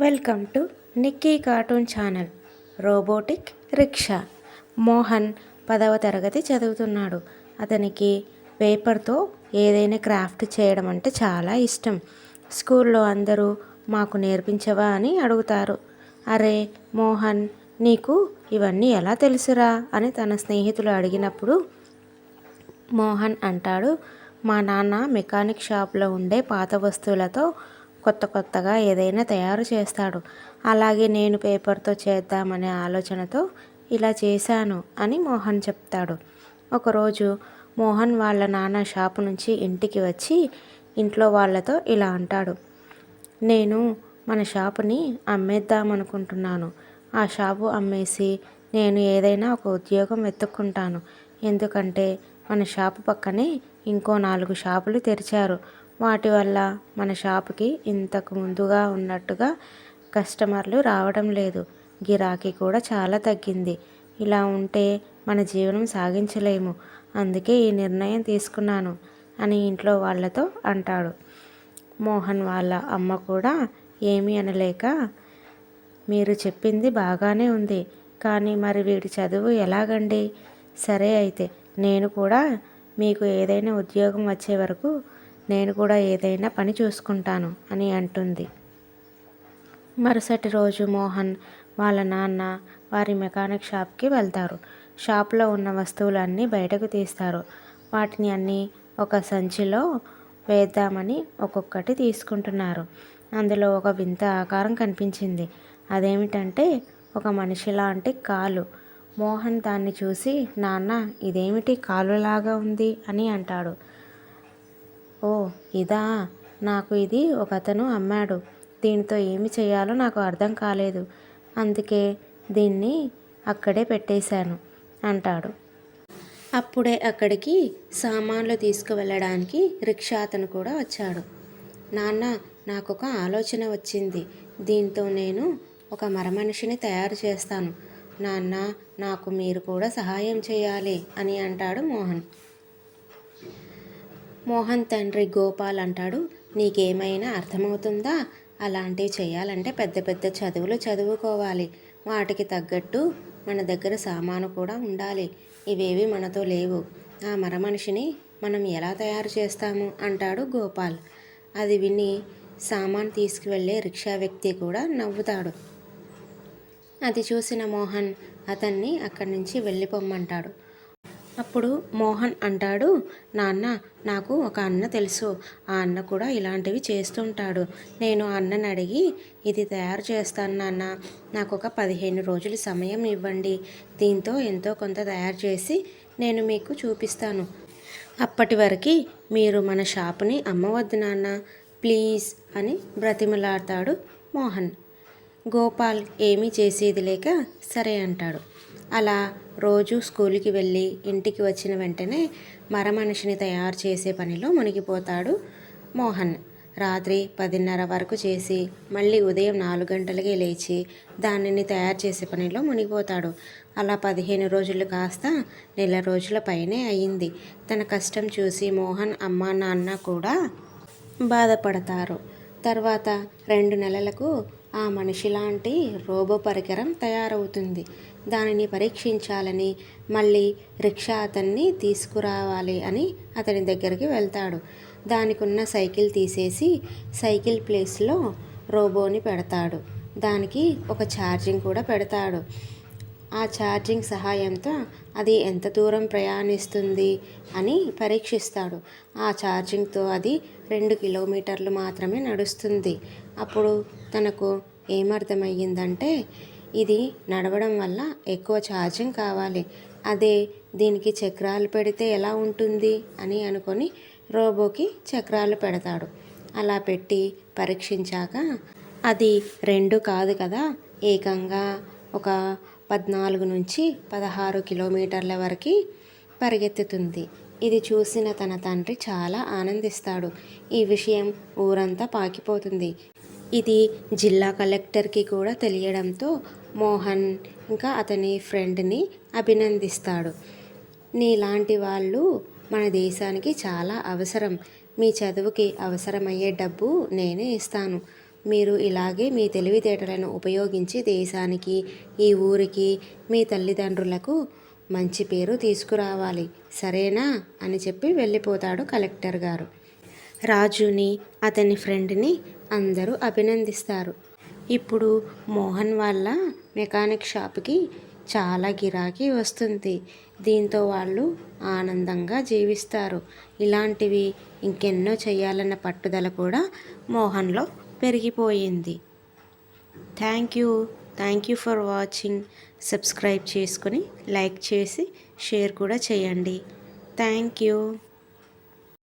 Welcome to Nikki cartoon channel robotic rickshaw. Mohan పదవ తరగతి చదువుతున్నాడు. అతనికి పేపర్తో ఏదైనా క్రాఫ్ట్ చేయడం అంటే చాలా ఇష్టం. స్కూల్లో అందరూ మాకు నేర్పించవా అని అడుగుతారు. అరే మోహన్ నీకు ఇవన్నీ ఎలా తెలుసురా అని తన స్నేహితులు అడిగినప్పుడు మోహన్ అంటాడు మా నాన్న మెకానిక్ షాప్లో ఉండే పాత వస్తువులతో కొత్త కొత్తగా ఏదైనా తయారు చేస్తాడు. అలాగే నేను పేపర్తో చేద్దామనే ఆలోచనతో ఇలా చేశాను అని మోహన్ చెప్తాడు. ఒకరోజు మోహన్ వాళ్ళ నాన్న షాపు నుంచి ఇంటికి వచ్చి ఇంట్లో వాళ్ళతో ఇలా అంటాడు. నేను మన షాపుని అమ్మేద్దామనుకుంటున్నాను. ఆ షాపు అమ్మేసి నేను ఏదైనా ఒక ఉద్యోగం వెతుక్కుంటాను. ఎందుకంటే మన షాపు పక్కనే ఇంకో నాలుగు షాపులు తెరిచారు. వాటి వల్ల మన షాపుకి ఇంతకు ముందుగా ఉన్నట్టుగా కస్టమర్లు రావడం లేదు. గిరాకీ కూడా చాలా తగ్గింది. ఇలా ఉంటే మన జీవనం సాగించలేము. అందుకే ఈ నిర్ణయం తీసుకున్నాను అని ఇంట్లో వాళ్ళతో అంటాడు. మోహన్ వాళ్ళ అమ్మ కూడా ఏమీ అనలేక మీరు చెప్పింది బాగానే ఉంది కానీ మరి వీడి చదువు ఎలాగండి? సరే అయితే నేను కూడా మీకు ఏదైనా ఉద్యోగం వచ్చే వరకు నేను కూడా ఏదైనా పని చూసుకుంటాను అని అంటుంది. మరుసటి రోజు మోహన్ వాళ్ళ నాన్న వారి మెకానిక్ షాప్కి వెళ్తారు. షాప్లో ఉన్న వస్తువులన్నీ బయటకు తీస్తారు. వాటిని అన్నీ ఒక సంచిలో వేద్దామని ఒక్కొక్కటి తీసుకుంటున్నారు. అందులో ఒక వింత ఆకారం కనిపించింది. అదేమిటంటే ఒక మనిషి లాంటి కాలు. మోహన్ దాన్ని చూసి నాన్న ఇదేమిటి కాలులాగా ఉంది? అని అంటాడు. ఓ ఇదా. నాకు ఇది ఒక అతను అమ్మాడు. దీనితో ఏమి చేయాలో నాకు అర్థం కాలేదు. అందుకే దీన్ని అక్కడే పెట్టేశాను అంటాడు. అప్పుడే అక్కడికి సామాన్లు తీసుకువెళ్ళడానికి రిక్షా అతను కూడా వచ్చాడు. నాన్న నాకు ఒక ఆలోచన వచ్చింది. దీంతో నేను ఒక మరమనిషిని తయారు చేస్తాను. నాన్న నాకు మీరు కూడా సహాయం చేయాలి అని అంటాడు మోహన్. మోహన్ తండ్రి గోపాల్ అంటాడు. నీకేమైనా అర్థమవుతుందా? అలాంటివి చేయాలంటే పెద్ద పెద్ద చదువులు చదువుకోవాలి. వాటికి తగ్గట్టు మన దగ్గర సామాను కూడా ఉండాలి. ఇవేవి మనతో లేవు. ఆ మరమనిషిని మనం ఎలా తయారు చేస్తాము? అంటాడు గోపాల్. అది విని సామాన్ తీసుకువెళ్ళే రిక్షా వ్యక్తి కూడా నవ్వుతాడు. అది చూసిన మోహన్ అతన్ని అక్కడి నుంచి వెళ్ళిపోమ్మంటాడు. అప్పుడు మోహన్ అంటాడు నాన్న నాకు ఒక అన్న తెలుసు. ఆ అన్న కూడా ఇలాంటివి చేస్తుంటాడు. నేను అన్నని అడిగి ఇది తయారు చేస్తాను నాన్న. నాకు ఒక పదిహేను రోజులు సమయం ఇవ్వండి. దీంతో ఎంతో కొంత తయారు చేసి నేను మీకు చూపిస్తాను. అప్పటి వరకు మీరు మన షాపుని అమ్మవద్దు నాన్న. ప్లీజ్ అని బ్రతిమలాడతాడు మోహన్. గోపాల్ ఏమీ చేసేది లేక సరే అంటాడు. అలా రోజు స్కూల్కి వెళ్ళి ఇంటికి వచ్చిన వెంటనే మరమనిషిని తయారు చేసే పనిలో మునిగిపోతాడు మోహన్. రాత్రి పదిన్నర వరకు చేసి మళ్ళీ ఉదయం నాలుగు గంటలకే లేచి దానిని తయారు చేసే పనిలో మునిగిపోతాడు. అలా పదిహేను రోజులు కాస్త నెల రోజుల పైనే అయింది. తన కష్టం చూసి మోహన్ అమ్మ నాన్న కూడా బాధపడతారు. తర్వాత రెండు నెలలకు ఆ మనిషి లాంటి రోబో పరికరం తయారవుతుంది. దానిని పరీక్షించాలని మళ్ళీ రిక్షా అతన్ని తీసుకురావాలి అని అతని దగ్గరికి వెళ్తాడు. దానికున్న సైకిల్ తీసేసి సైకిల్ ప్లేస్లో రోబోని పెడతాడు. దానికి ఒక ఛార్జింగ్ కూడా పెడతాడు. ఆ ఛార్జింగ్ సహాయంతో అది ఎంత దూరం ప్రయాణిస్తుంది అని పరీక్షిస్తాడు. ఆ ఛార్జింగ్తో అది రెండు కిలోమీటర్లు మాత్రమే నడుస్తుంది. అప్పుడు తనకు ఏమర్థమయ్యిందంటే ఇది నడవడం వల్ల ఎక్కువ ఛార్జింగ్ కావాలి. అదే దీనికి చక్రాలు పెడితే ఎలా ఉంటుంది అని అనుకొని రోబోకి చక్రాలు పెడతాడు. అలా పెట్టి పరీక్షించాక అది రెండు కాదు కదా ఏకంగా ఒక పద్నాలుగు నుంచి పదహారు కిలోమీటర్ల వరకు పరిగెత్తుతుంది. ఇది చూసిన తన తండ్రి చాలా ఆనందిస్తాడు. ఈ విషయం ఊరంతా పాకిపోతుంది. ఇది జిల్లా కలెక్టర్కి కూడా తెలియడంతో మోహన్ ఇంకా అతని ఫ్రెండ్ని అభినందిస్తాడు. నీలాంటి వాళ్ళు మన దేశానికి చాలా అవసరం. మీ చదువుకి అవసరమయ్యే డబ్బు నేనే ఇస్తాను. మీరు ఇలాగే మీ తెలివితేటలను ఉపయోగించి దేశానికి ఈ ఊరికి మీ తల్లిదండ్రులకు మంచి పేరు తీసుకురావాలి. సరేనా? అని చెప్పి వెళ్ళిపోతాడు కలెక్టర్ గారు. రాజుని అతని ఫ్రెండ్ని అందరూ అభినందిస్తారు. ఇప్పుడు మోహన్ వాళ్ళ మెకానిక్ షాప్కి చాలా గిరాకీ వస్తుంది. దీంతో వాళ్ళు ఆనందంగా జీవిస్తారు. ఇలాంటివి ఇంకెన్నో చేయాలన్న పట్టుదల కూడా మోహన్లో పెరిగిపోయింది. Thank you. Thank you for watching. Subscribe చేసుకొని లైక్ చేసి షేర్ కూడా చేయండి. Thank you.